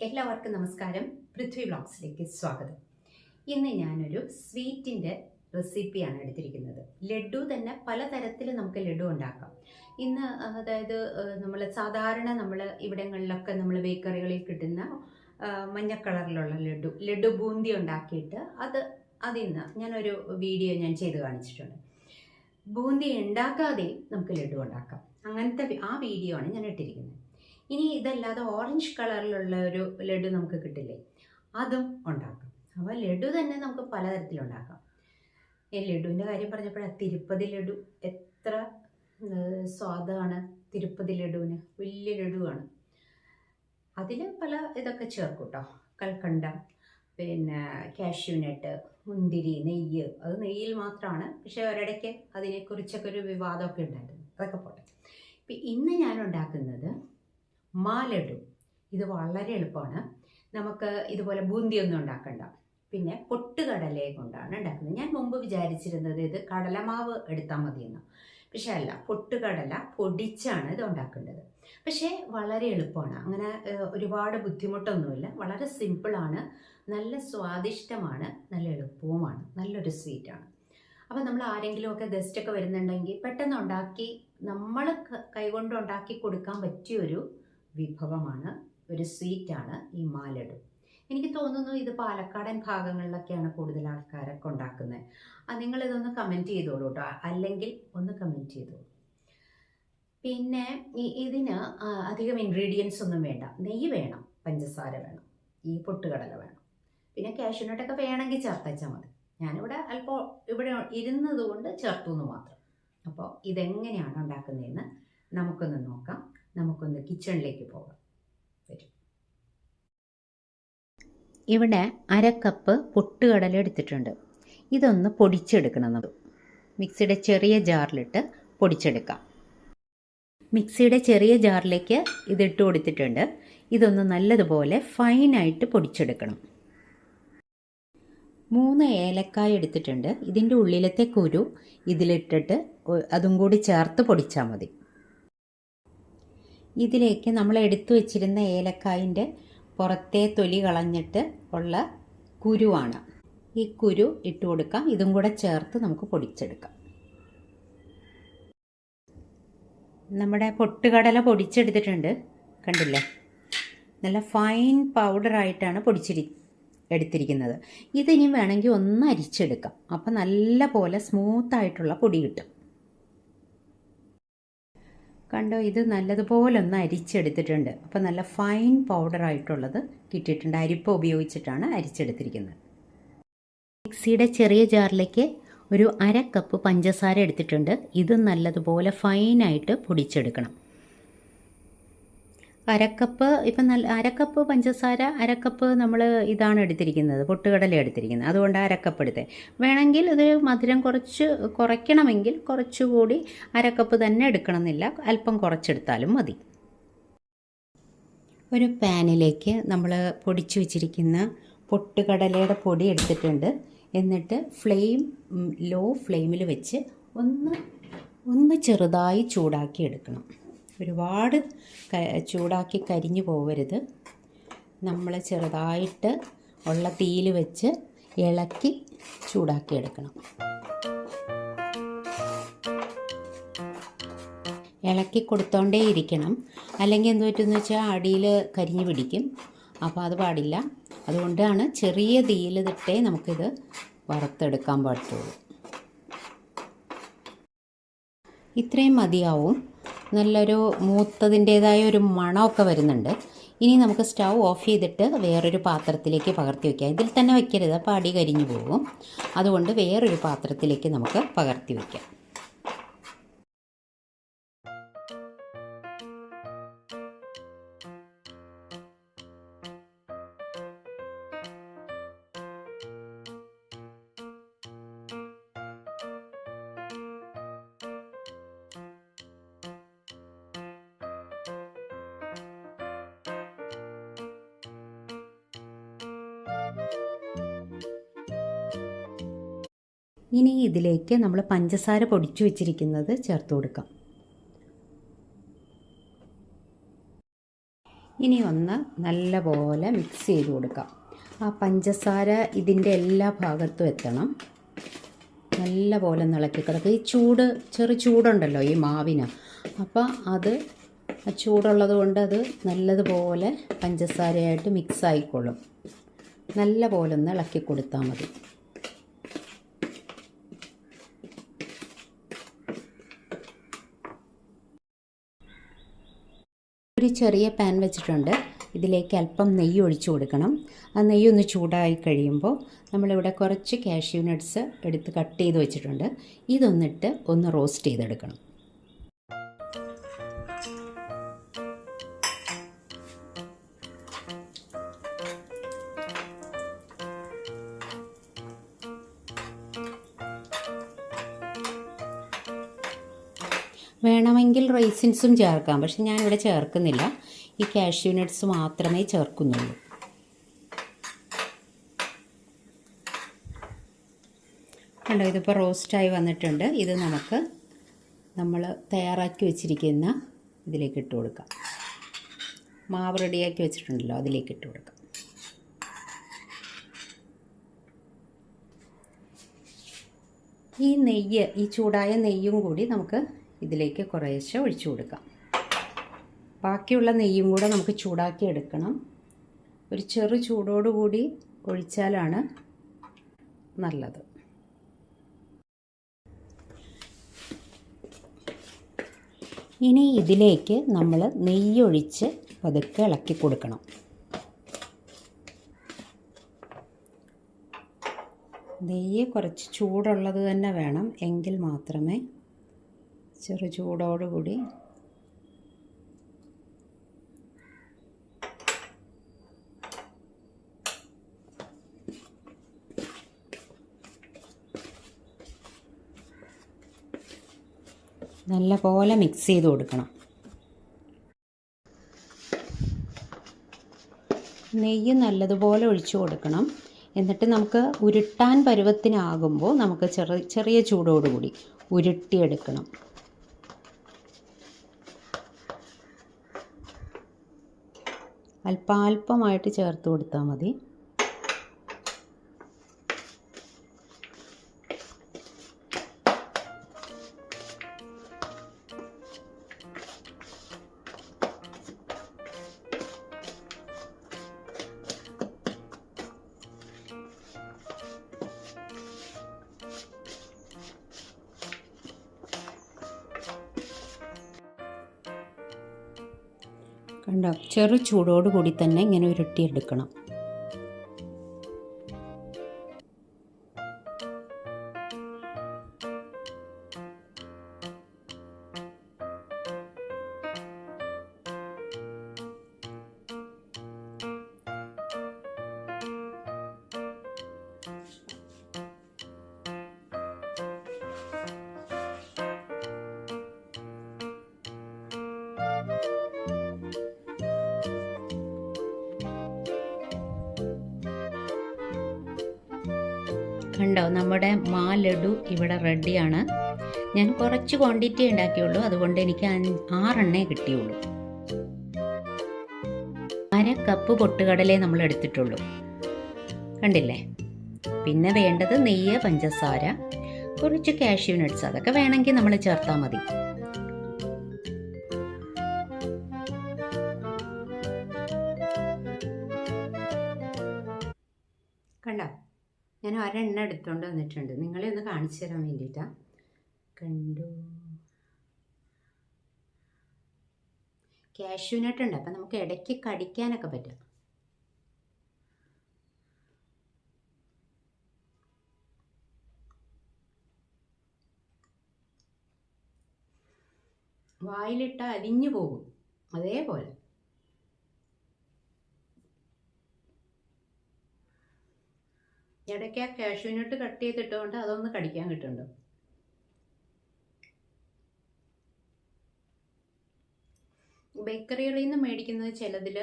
എല്ലാവർക്കും നമസ്കാരം. പൃഥ്വി വ്ളോഗ്സിലേക്ക് സ്വാഗതം. ഇന്ന് ഞാനൊരു സ്വീറ്റിന്റെ റെസിപ്പിയാണ് എടുത്തിരിക്കുന്നത്. ലഡു തന്നെ പലതരത്തിൽ നമുക്ക് ലഡു ഉണ്ടാക്കാം. ഇന്ന് അതായത് നമ്മൾ സാധാരണ നമ്മൾ ഇവിടങ്ങളിലൊക്കെ നമ്മൾ ബേക്കറികളിൽ കിട്ടുന്ന മഞ്ഞ കളറിലുള്ള ലഡു ലഡു ബൂന്തി ഉണ്ടാക്കിയിട്ട് അത് അതിൽ നിന്ന് ഞാനൊരു വീഡിയോ ഞാൻ ചെയ്ത് കാണിച്ചിട്ടുണ്ട്. ബൂന്തി ഉണ്ടാക്കാതെ നമുക്ക് ലഡു ഉണ്ടാക്കാം. അങ്ങനത്തെ ആ വീഡിയോ ആണ് ഞാൻ ഇട്ടിരിക്കുന്നത്. ഇനി ഇതല്ലാതെ ഓറഞ്ച് കളറിലുള്ള ഒരു ലഡു നമുക്ക് കിട്ടില്ലേ? അതും ഉണ്ടാക്കാം. അപ്പോൾ ലഡു തന്നെ നമുക്ക് പലതരത്തിലുണ്ടാക്കാം. ഈ ലഡുവിന്റെ കാര്യം പറഞ്ഞപ്പോഴാണ് തിരുപ്പതി ലഡു എത്ര സ്വാദാണ് തിരുപ്പതി ലഡുവിന്. വലിയ ലഡുവാണ്. അതിൽ പല ഇതൊക്കെ ചേർക്കും കേട്ടോ കൽക്കണ്ടം പിന്നെ കാഷ്യൂനട്ട് മുന്തിരി നെയ്യ്. അത് നെയ്യിൽ മാത്രമാണ് പക്ഷേ ഒരിടയ്ക്ക് അതിനെക്കുറിച്ചൊക്കെ ഒരു വിവാദമൊക്കെ ഉണ്ടായിരുന്നു. അതൊക്കെ പോട്ടെ. ഇപ്പം ഇന്ന് ഞാൻ ഉണ്ടാക്കുന്നത് മാലഡു ഇത് വളരെ എളുപ്പമാണ്. നമുക്ക് ഇതുപോലെ ബൂന്തിയൊന്നും ഉണ്ടാക്കണ്ട. പിന്നെ പൊട്ടുകടലയെ കൊണ്ടാണ് ഉണ്ടാക്കുന്നത്. ഞാൻ മുമ്പ് വിചാരിച്ചിരുന്നത് ഇത് കടലമാവ് എടുത്താൽ മതിയെന്ന്. പക്ഷെ അല്ല പൊട്ടുകടല പൊടിച്ചാണ് ഇത് ഉണ്ടാക്കേണ്ടത്. പക്ഷേ വളരെ എളുപ്പമാണ്. അങ്ങനെ ഒരുപാട് ബുദ്ധിമുട്ടൊന്നുമില്ല. വളരെ സിമ്പിളാണ്. നല്ല സ്വാദിഷ്ടമാണ്. നല്ല എളുപ്പവുമാണ്. നല്ലൊരു സ്വീറ്റാണ്. അപ്പോൾ നമ്മൾ ആരെങ്കിലുമൊക്കെ ഗസ്റ്റൊക്കെ വരുന്നുണ്ടെങ്കിൽ പെട്ടെന്ന് ഉണ്ടാക്കി നമ്മൾ കൈകൊണ്ട് ഉണ്ടാക്കി കൊടുക്കാൻ പറ്റിയൊരു വിഭവമാണ്. ഒരു സ്വീറ്റാണ് ഈ മാലഡു എനിക്ക് തോന്നുന്നു ഇത് പാലക്കാടൻ ഭാഗങ്ങളിലൊക്കെയാണ് കൂടുതൽ ആൾക്കാരൊക്കെ ഉണ്ടാക്കുന്നത്. നിങ്ങളിതൊന്ന് കമന്റ് ചെയ്തോളൂ കേട്ടോ അല്ലെങ്കിൽ ഒന്ന് കമന്റ് ചെയ്തോളൂ. പിന്നെ ഇതിന് അധികം ഇൻഗ്രീഡിയൻസ് ഒന്നും വേണ്ട. നെയ്യ് വേണം പഞ്ചസാര വേണം ഈ പൊട്ടുകടല വേണം. പിന്നെ കാഷ്യൂനട്ടൊക്കെ വേണമെങ്കിൽ ചേർത്തച്ചാൽ മതി. ഞാനിവിടെ അല്പം ഇവിടെ ഇരുന്നത് കൊണ്ട് ചേർത്തു എന്ന് മാത്രം. അപ്പോൾ ഇതെങ്ങനെയാണ് ഉണ്ടാക്കുന്നതെന്ന് നമുക്കൊന്ന് നോക്കാം. നമുക്കൊന്ന് കിച്ചണിലേക്ക് പോകാം. ഇവിടെ അര കപ്പ് പൊട്ടുകടല എടുത്തിട്ടുണ്ട്. ഇതൊന്ന് പൊടിച്ചെടുക്കണം നമുക്ക്. മിക്സിയുടെ ചെറിയ ജാറിലിട്ട് പൊടിച്ചെടുക്കാം. മിക്സിയുടെ ചെറിയ ജാറിലേക്ക് ഇതിട്ട് കൊടുത്തിട്ടുണ്ട്. ഇതൊന്ന് നല്ലതുപോലെ ഫൈനായിട്ട് പൊടിച്ചെടുക്കണം. മൂന്ന് ഏലക്കായ എടുത്തിട്ടുണ്ട്. ഇതിന്റെ ഉള്ളിലത്തെ കുരു ഇതിലിട്ടിട്ട് അതും കൂടി ചേർത്ത് പൊടിച്ചാൽ മതി. ഇതിലേക്ക് നമ്മൾ എടുത്തു വച്ചിരുന്ന ഏലക്കായിന്റെ പുറത്തെ തൊലി കളഞ്ഞിട്ട് ഉള്ള കുരുവാണ്. ഈ കുരു ഇട്ട് കൊടുക്കാം. ഇതും കൂടെ ചേർത്ത് നമുക്ക് പൊടിച്ചെടുക്കാം. നമ്മുടെ പൊട്ടുകടല പൊടിച്ചെടുത്തിട്ടുണ്ട്. കണ്ടില്ലേ? നല്ല ഫൈൻ പൗഡറായിട്ടാണ് പൊടിച്ചിരി എടുത്തിരിക്കുന്നത്. ഇതിനി വേണമെങ്കിൽ ഒന്ന് അരിച്ചെടുക്കാം. അപ്പം നല്ല പോലെ സ്മൂത്തായിട്ടുള്ള പൊടി കിട്ടും. കണ്ടോ ഇത് നല്ലതുപോലെ ഒന്ന് അരിച്ചെടുത്തിട്ടുണ്ട്. അപ്പോൾ നല്ല ഫൈൻ പൗഡർ ആയിട്ടുള്ളത് കിട്ടിയിട്ടുണ്ട്. അരിപ്പ ഉപയോഗിച്ചിട്ടാണ് അരിച്ചെടുത്തിരിക്കുന്നത്. മിക്സിയുടെ ചെറിയ ജാറിലേക്ക് ഒരു അര കപ്പ് പഞ്ചസാര എടുത്തിട്ടുണ്ട്. ഇത് നല്ലതുപോലെ ഫൈനായിട്ട് പൊടിച്ചെടുക്കണം. അരക്കപ്പ് ഇപ്പം നല്ല അരക്കപ്പ് പഞ്ചസാര അരക്കപ്പ് നമ്മൾ ഇതാണ് എടുത്തിരിക്കുന്നത് പൊട്ടുകടല എടുത്തിരിക്കുന്നത്. അതുകൊണ്ട് അരക്കപ്പ് എടുത്തേ. വേണമെങ്കിൽ ഇത് മധുരം കുറച്ച് കുറയ്ക്കണമെങ്കിൽ കുറച്ചുകൂടി അരക്കപ്പ് തന്നെ എടുക്കണമെന്നില്ല. അല്പം കുറച്ചെടുത്താലും മതി. ഒരു പാനിലേക്ക് നമ്മൾ പൊടിച്ചു വച്ചിരിക്കുന്ന പൊട്ടുകടലയുടെ പൊടി എടുത്തിട്ടുണ്ട്. എന്നിട്ട് ഫ്ലെയിം ലോ ഫ്ലെയിമിൽ വെച്ച് ഒന്ന് ഒന്ന് ചെറുതായി ചൂടാക്കി എടുക്കണം. ഒരുപാട് ചൂടാക്കി കരിഞ്ഞു പോവരുത്. നമ്മൾ ചെറുതായിട്ട് ഉള്ള തീയിൽ വെച്ച് ഇളക്കി ചൂടാക്കി എടുക്കണം ഇളക്കി കൊടുത്തോണ്ടേ ഇരിക്കണം. അല്ലെങ്കിൽ എന്ത് പറ്റുമെന്ന് വെച്ചാൽ അടിയിൽ കരിഞ്ഞു പിടിക്കും. അപ്പോൾ അത് പാടില്ല. അതുകൊണ്ടാണ് ചെറിയ തീയിൽ തട്ടേ നമുക്കിത് വറുത്തെടുക്കാൻ പറ്റുള്ളൂ ഇത്രയും മതിയാവും. നല്ലൊരു മൂത്തതിന്റേതായ ഒരു മണമൊക്കെ വരുന്നുണ്ട്. ഇനി നമുക്ക് സ്റ്റൗ ഓഫ് ചെയ്തിട്ട് വേറൊരു പാത്രത്തിലേക്ക് പകർത്തി വയ്ക്കാം ഇതിൽ തന്നെ വയ്ക്കരുത് അപ്പോൾ അടി കരിഞ്ഞു പോകും. അതുകൊണ്ട് വേറൊരു പാത്രത്തിലേക്ക് നമുക്ക് പകർത്തി വയ്ക്കാം ഇനി ഇതിലേക്ക് നമ്മൾ പഞ്ചസാര പൊടിച്ചു വെച്ചിരിക്കുന്നത് ചേർത്ത് കൊടുക്കാം. ഇനി ഒന്ന് നല്ലപോലെ മിക്സ് ചെയ്ത് കൊടുക്കാം. ആ പഞ്ചസാര ഇതിന്റെ എല്ലാ ഭാഗത്തും എത്തണം. നല്ല പോലെ നിളക്കി കിടക്കുക. ഈ ചൂട് ചെറു ചൂടുണ്ടല്ലോ ഈ മാവിന്. അപ്പോൾ അത് ചൂടുള്ളത് കൊണ്ട് അത് നല്ലതുപോലെ പഞ്ചസാരയായിട്ട് മിക്സ് ആയിക്കൊള്ളും. നല്ല പോലെ ഒന്ന് ഇളക്കി കൊടുത്താൽ മതി. ഒരു ചെറിയ പാൻ വെച്ചിട്ടുണ്ട്. ഇതിലേക്ക് അല്പം നെയ്യ് ഒഴിച്ചു കൊടുക്കണം. ആ നെയ്യ് ഒന്ന് ചൂടായി കഴിയുമ്പോൾ നമ്മളിവിടെ കുറച്ച് കാഷ്യൂ നട്ട്സ് എടുത്ത് കട്ട് ചെയ്ത് വെച്ചിട്ടുണ്ട്. ഇതൊന്നിട്ട് ഒന്ന് റോസ്റ്റ് ചെയ്തെടുക്കണം. വേണമെങ്കിൽ റൈസിൻസും ചേർക്കാം. പക്ഷെ ഞാനിവിടെ ചേർക്കുന്നില്ല. ഈ കാഷ്യൂ നട്ട്സ് മാത്രമേ ചേർക്കുന്നുള്ളൂ. കണ്ടോ ഇതിപ്പോൾ റോസ്റ്റായി വന്നിട്ടുണ്ട്. ഇത് നമുക്ക് നമ്മൾ തയ്യാറാക്കി വെച്ചിരിക്കുന്ന ഇതിലേക്ക് ഇട്ട് കൊടുക്കാം. മാവ് റെഡിയാക്കി വെച്ചിട്ടുണ്ടല്ലോ അതിലേക്ക് ഇട്ട് കൊടുക്കാം. ഈ നെയ്യ് ഈ ചൂടായ നെയ്യും കൂടി നമുക്ക് ഇതിലേക്ക് കുറേശ്ശെ ഒഴിച്ചു കൊടുക്കാം. ബാക്കിയുള്ള നെയ്യും കൂടെ നമുക്ക് ചൂടാക്കി എടുക്കണം. ഒരു ചെറു ചൂടോടുകൂടി ഒഴിച്ചാലാണ് നല്ലത്. ഇനി ഇതിലേക്ക് നമ്മൾ നെയ്യൊഴിച്ച് പതുക്കെ ഇളക്കി കൊടുക്കണം. നെയ്യ് കുറച്ച് ചൂടുള്ളത് തന്നെ വേണം. എങ്കിൽ മാത്രമേ ചെറു ചൂടോടുകൂടി. നല്ല പോലെ മിക്സ് ചെയ്ത് കൊടുക്കണം. നെയ്യ് നല്ലതുപോലെ ഒഴിച്ചു കൊടുക്കണം. എന്നിട്ട് നമുക്ക് ഉരുട്ടാൻ പരുവത്തിനാകുമ്പോൾ നമുക്ക് ചെറിയ ചെറിയ ചൂടോടുകൂടി ഉരുട്ടിയെടുക്കണം. അല്പാൽപമായിട്ട് ചേർത്ത് കൊടുത്താൽ മതി. കണ്ടോ? ചെറു ചൂടോട് കൂടി തന്നെ ഇങ്ങനെ ഉരുട്ടിയെടുക്കണം. കണ്ടോ? നമ്മുടെ മാ ലഡു ഇവിടെ റെഡിയാണ്. ഞാൻ കുറച്ച് ക്വാണ്ടിറ്റി ഉണ്ടാക്കിയുള്ളൂ. അതുകൊണ്ട് എനിക്ക് ആറെണ്ണേ കിട്ടിയുള്ളൂ. അര കപ്പ് പൊട്ടുകടലേ നമ്മൾ എടുത്തിട്ടുള്ളൂ. കണ്ടില്ലേ? പിന്നെ വേണ്ടത് നെയ്യ് പഞ്ചസാര കുറച്ച് കാഷ്യൂ നട്ട്സ് അതൊക്കെ വേണമെങ്കിൽ നമ്മൾ ചേർത്താൽ മതി. കണ്ടോ? ഞാൻ ഒരെണ്ണ എടുത്തുകൊണ്ട് വന്നിട്ടുണ്ട്. നിങ്ങളെ ഒന്ന് കാണിച്ചു തരാൻ വേണ്ടിയിട്ടാണ് കണ്ടു? കാഷ്യൂനട്ട് അപ്പം നമുക്ക് ഇടയ്ക്ക് കടിക്കാനൊക്കെ പറ്റും. വായിലിട്ട് അലിഞ്ഞു പോകും. അതേപോലെ. ഇടയ്ക്ക് ആ കാഷ്യൂനട്ട് കട്ട് ചെയ്തിട്ടുകൊണ്ട് അതൊന്ന് കടിക്കാൻ കിട്ടുന്നുണ്ട്. ബേക്കറികളിൽ നിന്ന് മേടിക്കുന്നത് ചിലതിൽ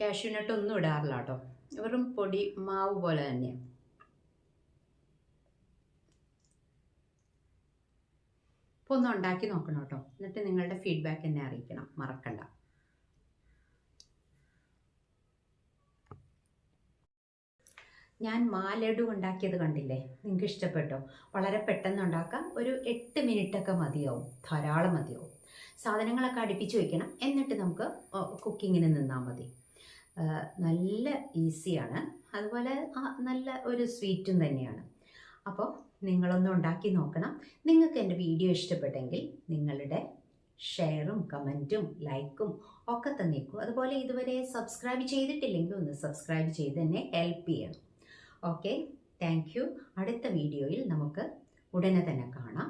കാഷ്യൂനട്ട് ഒന്നും ഇടാറില്ല കേട്ടോ. വെറും പൊടി മാവ് പോലെ തന്നെയാണ് അപ്പോൾ ഒന്ന് ഉണ്ടാക്കി നോക്കണം കേട്ടോ. എന്നിട്ട് നിങ്ങളുടെ ഫീഡ്ബാക്ക് എന്നെ അറിയിക്കണം. മറക്കണ്ട. ഞാൻ മാലഡു ഉണ്ടാക്കിയത് കണ്ടില്ലേ? നിങ്ങൾക്ക് ഇഷ്ടപ്പെട്ടോ വളരെ പെട്ടെന്ന് ഉണ്ടാക്കാം. ഒരു എട്ട് മിനിറ്റൊക്കെ മതിയാവും. ധാരാളം മതിയാവും. സാധനങ്ങളൊക്കെ അടുപ്പിച്ച് വയ്ക്കണം എന്നിട്ട് നമുക്ക് കുക്കിങ്ങിന് നിന്നാൽ മതി. നല്ല ഈസിയാണ്. അതുപോലെ നല്ല ഒരു സ്വീറ്റും തന്നെയാണ്. അപ്പോൾ നിങ്ങളൊന്ന് ഉണ്ടാക്കി നോക്കണം. നിങ്ങൾക്ക് എന്റെ വീഡിയോ ഇഷ്ടപ്പെട്ടെങ്കിൽ നിങ്ങളുടെ ഷെയറും കമന്റും ലൈക്കും ഒക്കെ തന്നേക്കും. അതുപോലെ ഇതുവരെ സബ്സ്ക്രൈബ് ചെയ്തിട്ടില്ലെങ്കിൽ ഒന്ന് സബ്സ്ക്രൈബ് ചെയ്ത് തന്നെ ഹെൽപ്പ് ചെയ്യണം. ഓക്കെ താങ്ക് യു അടുത്ത വീഡിയോയിൽ നമുക്ക് ഉടനെ തന്നെ കാണാം.